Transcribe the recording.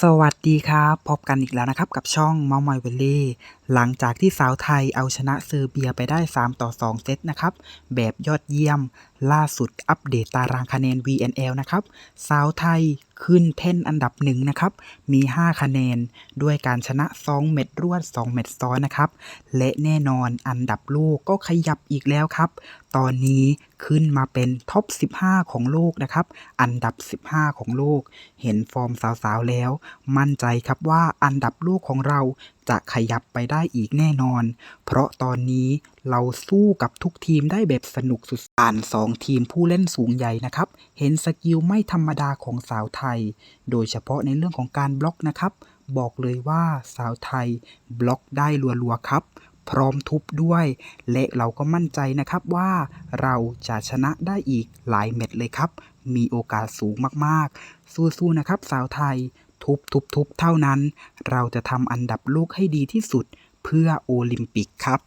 สวัสดีครับ พบกันอีกแล้วนะครับ กับช่องเมาส์มอยเวลลี่ หลังจากที่สาวไทยเอาชนะเซอร์เบียไปได้ 3 ต่อ 2 เซตนะครับ แบบยอดเยี่ยม ล่าสุดอัปเดตตารางคะแนน VNL นะครับ สาวไทยขึ้นเท่นอันดับหนึ่งนะครับ มี 5 คะแนน ด้วยการชนะ 2 เม็ดรวด 2 เม็ดซ้อนนะครับ และแน่นอนอันดับโลกก็ขยับอีกแล้วครับ ตอนนี้ขึ้นมาเป็นท็อป 15 ของโลกนะครับ อันดับ 15 ของโลก เห็นฟอร์มสาวๆแล้ว มั่นใจครับว่าอันดับโลกของเรา จะขยับไปได้อีกแน่นอน เพราะตอนนี้เราสู้กับทุกทีมได้แบบสนุกสุดอ่านสองทีมผู้เล่นสูงใหญ่นะครับ เห็นสกิลไม่ธรรมดาของสาวไทย โดยเฉพาะในเรื่องของการบล็อกนะครับ บอกเลยว่าสาวไทยบล็อกได้รัวๆครับพร้อมทุบด้วย และเราก็มั่นใจนะครับว่าเราจะชนะได้อีกหลายเม็ดเลยครับ มีโอกาสสูงมากๆ สู้ๆนะครับ สาวไทย ทุบทุบทุบเท่านั้น เราจะทำอันดับลูกให้ดีที่สุดเพื่อโอลิมปิกครับ